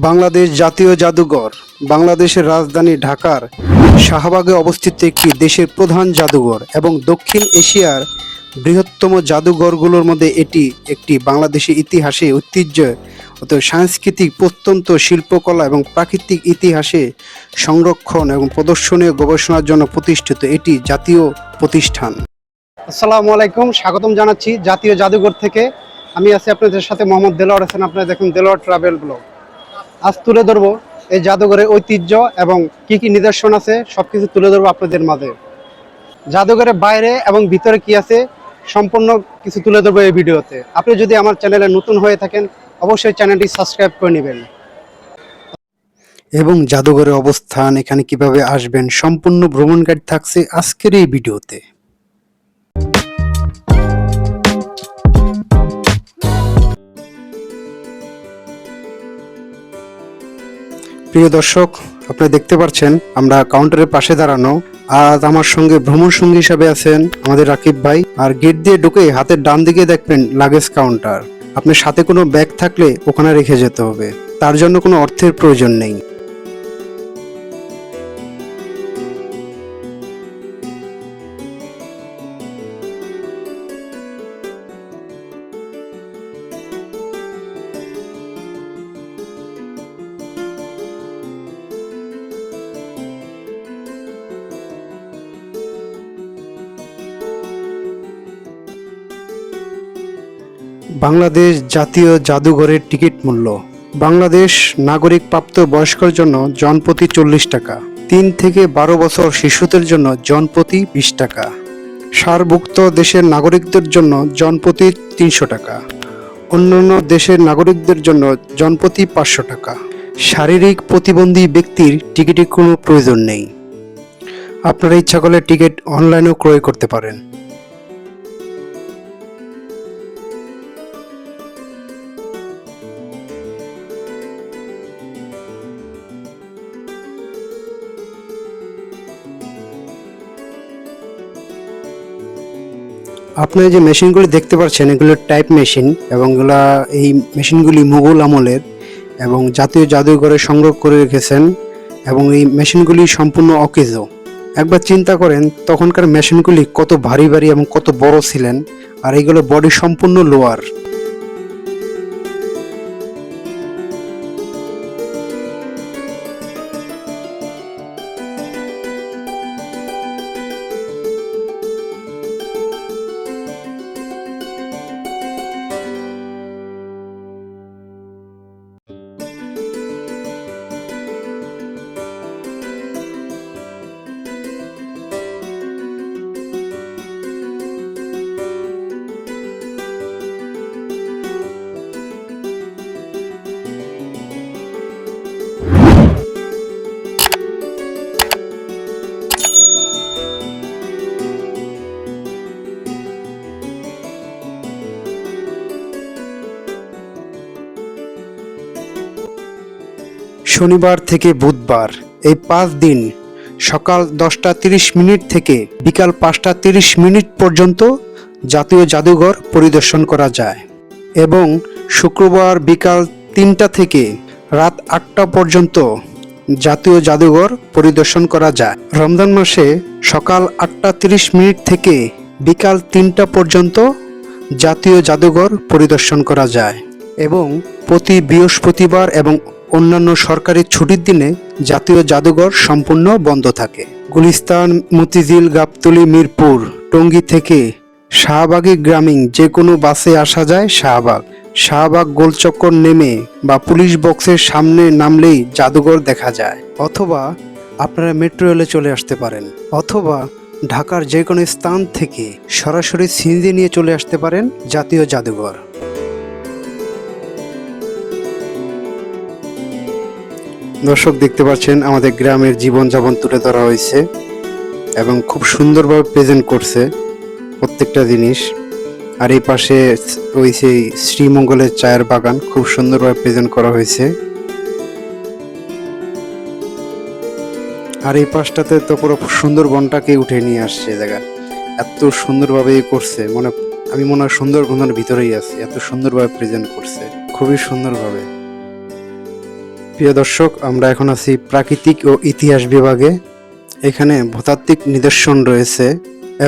বাংলাদেশ জাতীয় জাদুঘর, বাংলাদেশের রাজধানী ঢাকার শাহবাগে অবস্থিত একটি দেশের প্রধান জাদুঘর এবং দক্ষিণ এশিয়ার বৃহত্তম জাদুঘরগুলোর মধ্যে এটি একটি বাংলাদেশের ইতিহাসে ঐতিহ্য অত সাংস্কৃতিক প্রত্যন্ত শিল্পকলা এবং প্রাকৃতিক ইতিহাসে সংরক্ষণ এবং প্রদর্শনীয় গবেষণার জন্য প্রতিষ্ঠিত এটি জাতীয় প্রতিষ্ঠান। আসসালামু আলাইকুম, স্বাগতম জানাচ্ছি জাতীয় জাদুঘর থেকে। আমি আছি আপনাদের সাথে মোহাম্মদ দেলোয়ার হোসেন। আপনারা দেখুন দেলোয়ার ট্রাভেল ব্লগ। আজ তুলে ধরবো এই জাদুঘরের ঐতিহ্য এবং কি কি নিদর্শন আছে, সবকিছু তুলে ধরবো আপনাদের মাঝে। জাদুঘরের বাইরে এবং ভিতরে কি আছে, সম্পূর্ণ কিছু তুলে ধরবো এই ভিডিওতে। আপনি যদি আমার চ্যানেলে নতুন হয়ে থাকেন, অবশ্যই চ্যানেলটি সাবস্ক্রাইব করে নেবেন। এবং জাদুঘরের অবস্থান, এখানে কীভাবে আসবেন, সম্পূর্ণ ভ্রমণ গাইড থাকছে আজকের এই ভিডিওতে। প্রিয় দর্শক, আপনারা দেখতে পাচ্ছেন আমরা কাউন্টারের পাশে দাঁড়ানো। আজ আমার সঙ্গে ভ্রমণ সঙ্গী হিসাবে আছেন আমাদের রাকিব ভাই। আর গেট দিয়ে ঢুকে হাতের ডান দিকে দেখবেন লাগেজ কাউন্টার। আপনার সাথে কোনো ব্যাগ থাকলে ওখানে রেখে যেতে হবে। তার জন্য কোনো অর্থের প্রয়োজন নেই। বাংলাদেশ জাতীয় জাদুঘরের টিকিট মূল্য। বাংলাদেশ নাগরিক প্রাপ্ত বয়স্কর জন্য জনপ্রতি চল্লিশ টাকা। তিন থেকে বারো বছর শিশুদের জন্য জনপ্রতি বিশ টাকা। সারভুক্ত দেশের নাগরিকদের জন্য জনপ্রতি তিনশো টাকা। অন্যান্য দেশের নাগরিকদের জন্য জনপ্রতি পাঁচশো টাকা। শারীরিক প্রতিবন্ধী ব্যক্তির টিকিটের কোনো প্রয়োজন নেই। আপনারা ইচ্ছা করলে টিকিট অনলাইনেও ক্রয় করতে পারেন। আপনারা যে মেশিনগুলি দেখতে পাচ্ছেন, এগুলো টাইপ মেশিন এবং এগুলা এই মেশিনগুলি মুঘল আমলের এবং জাতীয় জাদুঘরে সংগ্রহ করে রেখেছেন এবং এই মেশিনগুলি সম্পূর্ণ অকেজ। একবার চিন্তা করেন, তখনকার মেশিনগুলি কত ভারী ভারী এবং কত বড় ছিলেন, আর এইগুলো বডি সম্পূর্ণ লোয়ার। শনিবার থেকে বুধবার, এই পাঁচ দিন সকাল দশটা তিরিশ মিনিট থেকে বিকাল পাঁচটা তিরিশ মিনিট পর্যন্ত জাতীয় জাদুঘর পরিদর্শন করা যায় এবং শুক্রবার বিকাল তিনটা থেকে রাত আটটা পর্যন্ত জাতীয় জাদুঘর পরিদর্শন করা যায়। রমজান মাসে সকাল আটটা তিরিশ মিনিট থেকে বিকাল তিনটা পর্যন্ত জাতীয় জাদুঘর পরিদর্শন করা যায় এবং প্রতি বৃহস্পতিবার এবং অন্যান্য সরকারি ছুটির দিনে জাতীয় জাদুঘর সম্পূর্ণ বন্ধ থাকে। গুলিস্তান, মতিঝিল, গাবতলি, মিরপুর, টঙ্গী থেকে শাহবাগী গ্রামীণ যে কোনো বাসে আসা যায় শাহবাগ। শাহবাগ গোলচক্কর নেমে বা পুলিশ বক্সের সামনে নামলেই জাদুঘর দেখা যায়। অথবা আপনারা মেট্রো রেলে চলে আসতে পারেন। অথবা ঢাকার যে কোনো স্থান থেকে সরাসরি সিনজি নিয়ে চলে আসতে পারেন জাতীয় জাদুঘর। দর্শক দেখতে পাচ্ছেন, আমাদের গ্রামের জীবনযাপন তুলে ধরা হয়েছে এবং খুব সুন্দরভাবে প্রেজেন্ট করছে প্রত্যেকটা জিনিস। আর এই পাশে ওই সেই শ্রীমঙ্গলের চায়ের বাগান খুব সুন্দরভাবে প্রেজেন্ট করা হয়েছে। আর এই পাশটাতে তো পুরো সুন্দরবনটাকে উঠে নিয়ে আসছে জায়গা এত সুন্দরভাবে করছে, মনে আমি মনে হয় সুন্দরবনের ভিতরেই আছি। এত সুন্দরভাবে প্রেজেন্ট করছে, খুবই সুন্দরভাবে। প্রিয় দর্শক, আমরা এখন আছি প্রাকৃতিক ও ইতিহাস বিভাগে। এখানে ভূতাত্ত্বিক নিদর্শন রয়েছে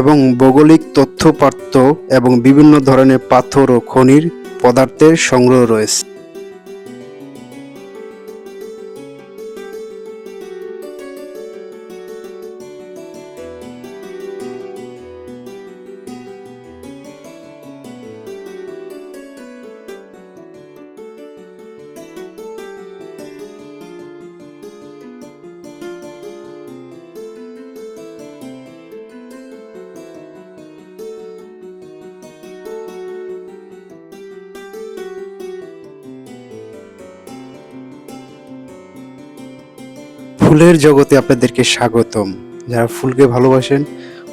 এবং ভৌগোলিক তথ্যপাত্র এবং বিভিন্ন ধরনের পাথর ও খনির পদার্থের সংগ্রহ রয়েছে। ফুলের জগতে আপনাদেরকে স্বাগতম। যারা ফুলকে ভালোবাসেন,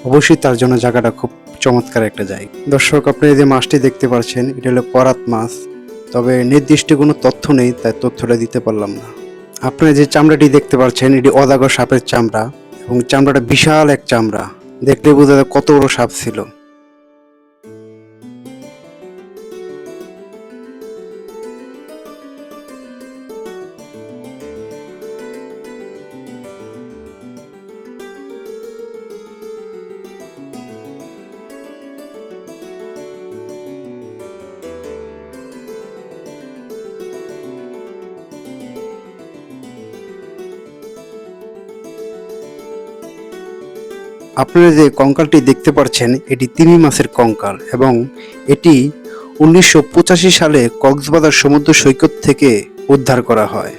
অবশ্যই তার জন্য জায়গাটা খুব চমৎকার একটা জায়গা। দর্শক, আপনি এই যে মাছটি দেখতে পাচ্ছেন, এটা হলো করাত মাছ। তবে নির্দিষ্ট কোনো তথ্য নেই, তাই তথ্যটা দিতে পারলাম না। আপনারা যে চামড়াটি দেখতে পাচ্ছেন, এটি অদাগর সাপের চামড়া এবং চামড়াটা বিশাল এক চামড়া। দেখলে বোঝা যায় কত বড় সাপ ছিল। আপনারা যে কঙ্কালটি দেখতে পাচ্ছেন, এটি তিমি মাছের কঙ্কাল এবং এটি উনিশশো পঁচাশি সালে কক্সবাজার সমুদ্র সৈকত থেকে উদ্ধার করা হয়।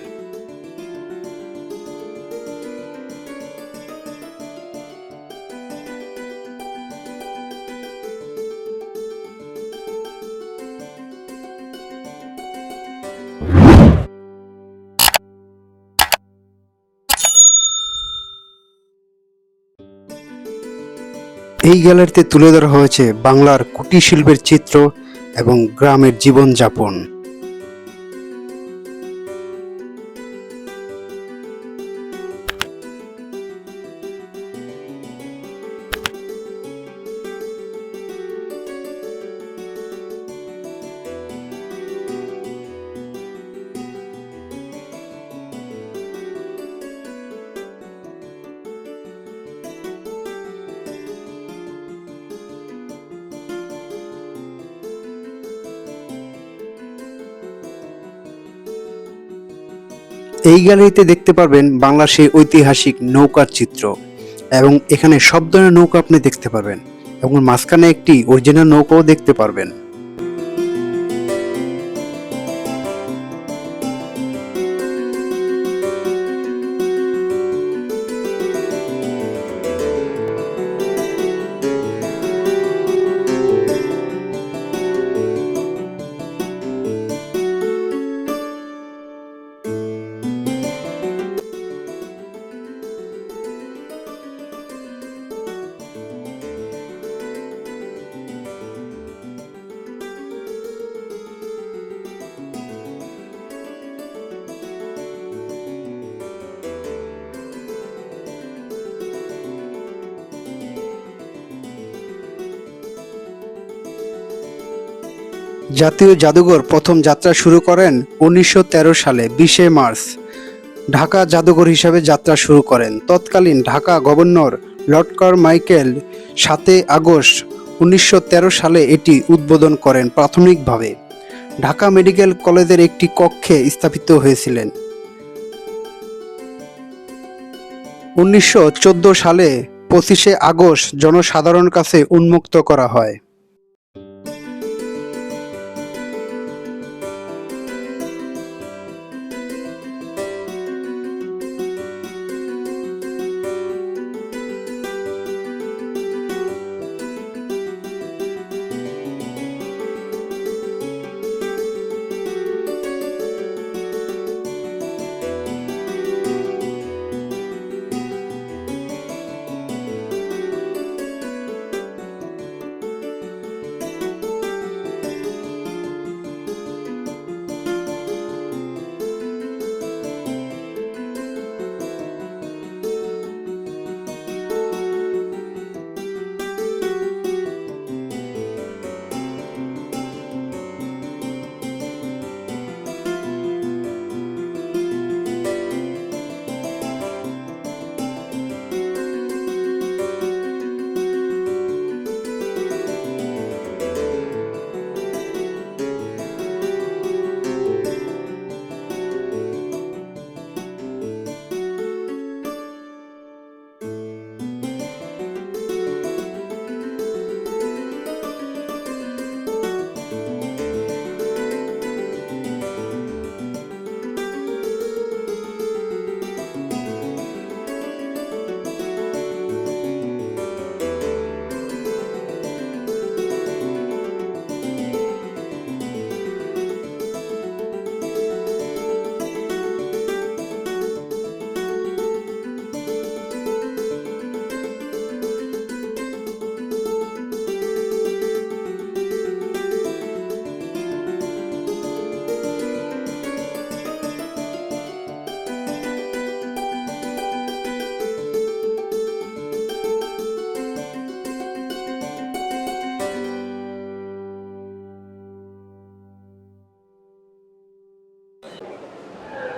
এই গ্যালারিতে তুলে ধরা হয়েছে বাংলার কুটির শিল্পের চিত্র এবং গ্রামের জীবনযাপন। এই গ্যালারিতে দেখতে পারবেন বাংলার সেই ঐতিহাসিক নৌকার চিত্র এবং এখানে সব ধরনের নৌকা আপনি দেখতে পারবেন এবং মাঝখানে একটি অরিজিনাল নৌকাও দেখতে পারবেন। জাতীয় জাদুঘর প্রথম যাত্রা শুরু করেন উনিশশো তেরো সালে, বিশে মার্চ। ঢাকা জাদুঘর হিসাবে যাত্রা শুরু করেন। তৎকালীন ঢাকা গভর্নর লর্ড মাইকেল সাতই আগস্ট উনিশশো তেরো সালে এটি উদ্বোধন করেন প্রাথমিকভাবে। ঢাকা মেডিকেল কলেজের একটি কক্ষে স্থাপিত হয়েছিলেন। উনিশশো চোদ্দ সালে পঁচিশে আগস্ট জনসাধারণ কাছে উন্মুক্ত করা হয়।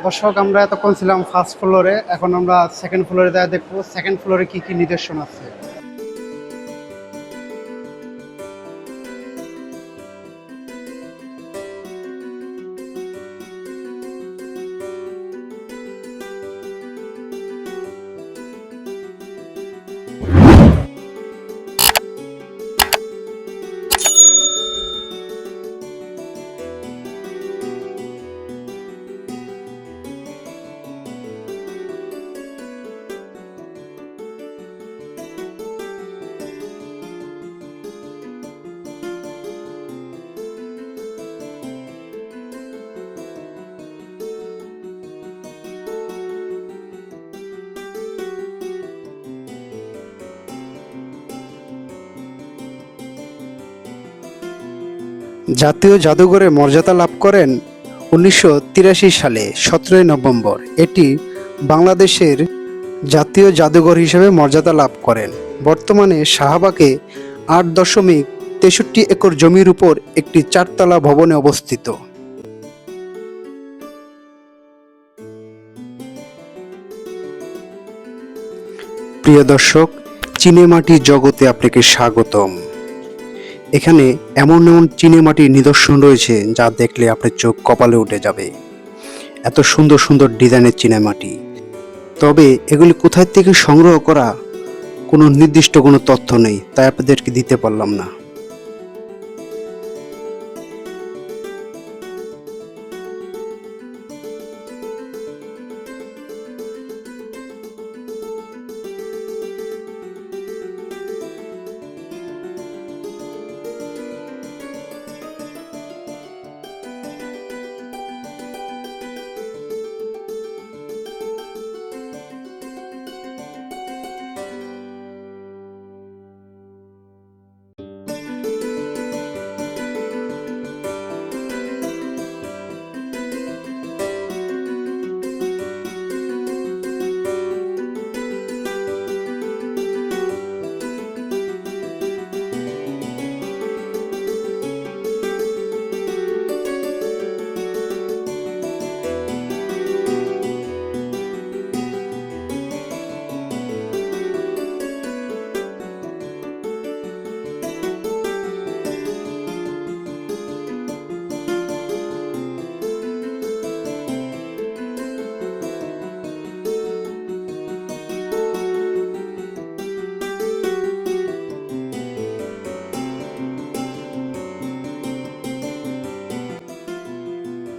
দর্শক, আমরা এতক্ষণ ছিলাম ফার্স্ট ফ্লোরে এখন আমরা সেকেন্ড ফ্লোরে দেখা দেখব। সেকেন্ড ফ্লোরে কি কি নিদর্শন আছে? জাতীয় জাদুঘরে মর্যাদা লাভ করেন উনিশশো তিরাশি সালে সতেরোই নভেম্বর। এটি বাংলাদেশের জাতীয় জাদুঘর হিসেবে মর্যাদা লাভ করেন। বর্তমানে শাহবাগে আট দশমিক তেষট্টি একর জমির উপর একটি চারতলা ভবনে অবস্থিত। প্রিয় দর্শক চিনেমাটি জগতে আপনাকে স্বাগতম। এখানে এমন এমন চিনেমাটির নিদর্শন রয়েছে যা দেখলে আপনার চোখ কপালে উঠে যাবে। এত সুন্দর সুন্দর ডিজাইনের চিনেমাটি তবে এগুলি কোথায় থেকে সংগ্রহ করা কোনো নির্দিষ্ট কোনো তথ্য নেই, তাই আপনাদেরকে দিতে পারলাম না।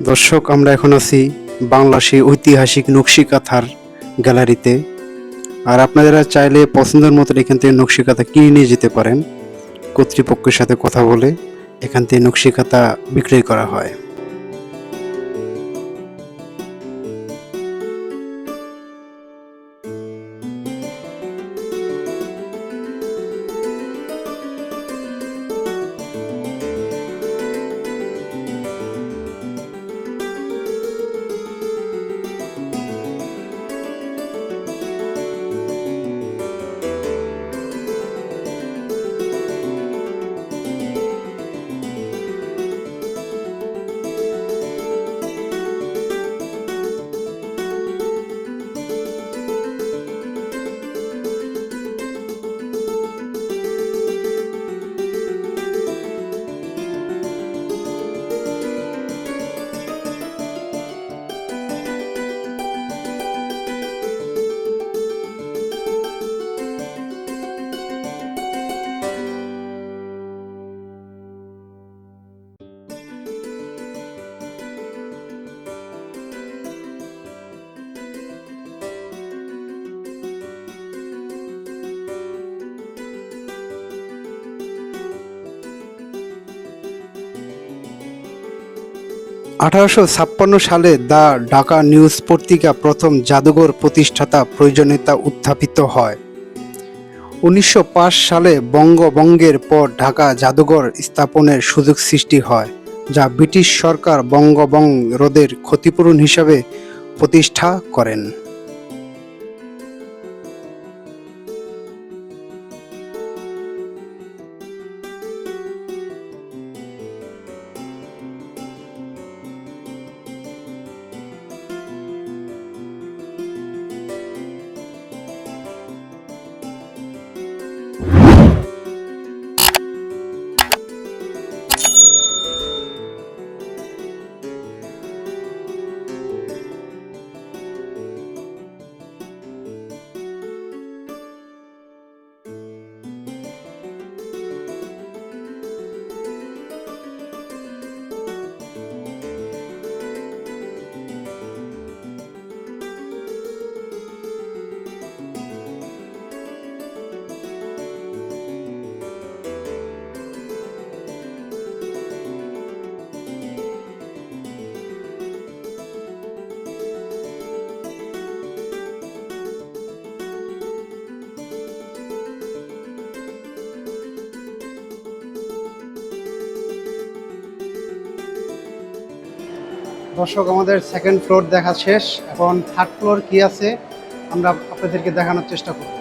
দর্শক, আমরা এখন আছি বাংলা সেই ঐতিহাসিক নকশিকাথার গ্যালারিতে। আর আপনারা চাইলে পছন্দের মতো এখান থেকে নকশিকাথা কিনে নিয়ে যেতে পারেন। কর্তৃপক্ষের সাথে কথা বলে এখান থেকে নকশিকাথা বিক্রয় করা হয়। আঠারোশো ছাপ্পান্ন সালে দ্য ঢাকা নিউজ পত্রিকা প্রথম জাদুঘর প্রতিষ্ঠাতা প্রয়োজনীয়তা উত্থাপিত হয়। উনিশশো পাঁচ সালে বঙ্গবঙ্গের পর ঢাকা জাদুঘর স্থাপনের সুযোগ সৃষ্টি হয়, যা ব্রিটিশ সরকার বঙ্গবঙ্গ রোদের ক্ষতিপূরণ হিসাবে প্রতিষ্ঠা করেন। দর্শক, আমাদের সেকেন্ড ফ্লোর দেখা শেষ। এখন থার্ড ফ্লোর কি আছে, আমরা আপনাদেরকে দেখানোর চেষ্টা করব।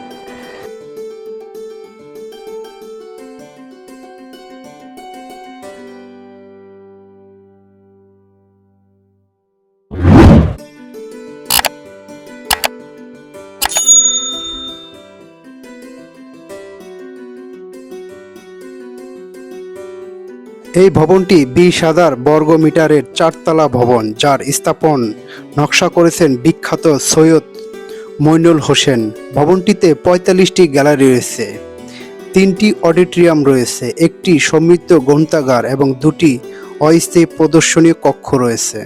এই ভবনটি বিশ হাজার বর্গ মিটারের চারতলা ভবন, যার স্থাপন নকশা করেছেন বিখ্যাত সৈয়দ মইনুল হোসেন। ভবনটিতে পঁয়তাল্লিশটি গ্যালারি রয়েছে, তিনটি অডিটোরিয়াম রয়েছে, একটি সমৃদ্ধ গ্রন্থাগার এবং দুটি অস্থায়ী প্রদর্শনী কক্ষ রয়েছে।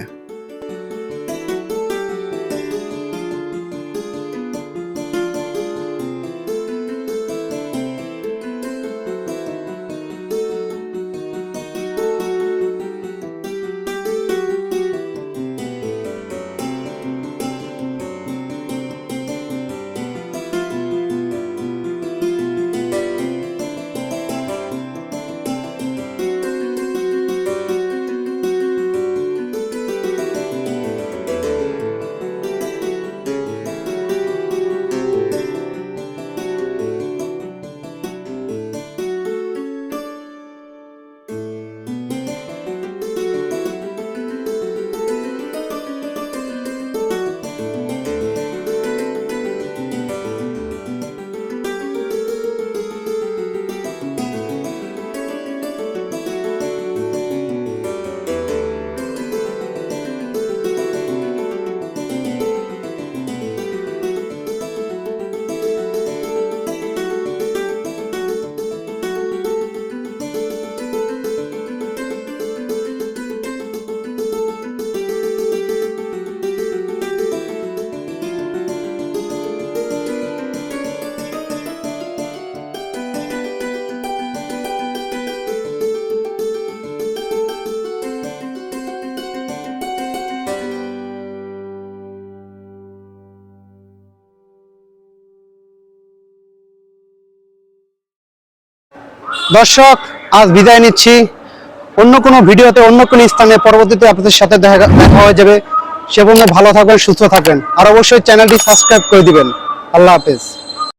দর্শক, আজ বিদায় নিচ্ছি। অন্য কোনো ভিডিওতে, অন্য কোনো স্থানে, পরবর্তীতে আপনাদের সাথে দেখা দেখা হয়ে যাবে। সে ভালো থাকবেন, সুস্থ থাকবেন। আর অবশ্যই চ্যানেলটি সাবস্ক্রাইব করে দিবেন। আল্লাহ হাফেজ।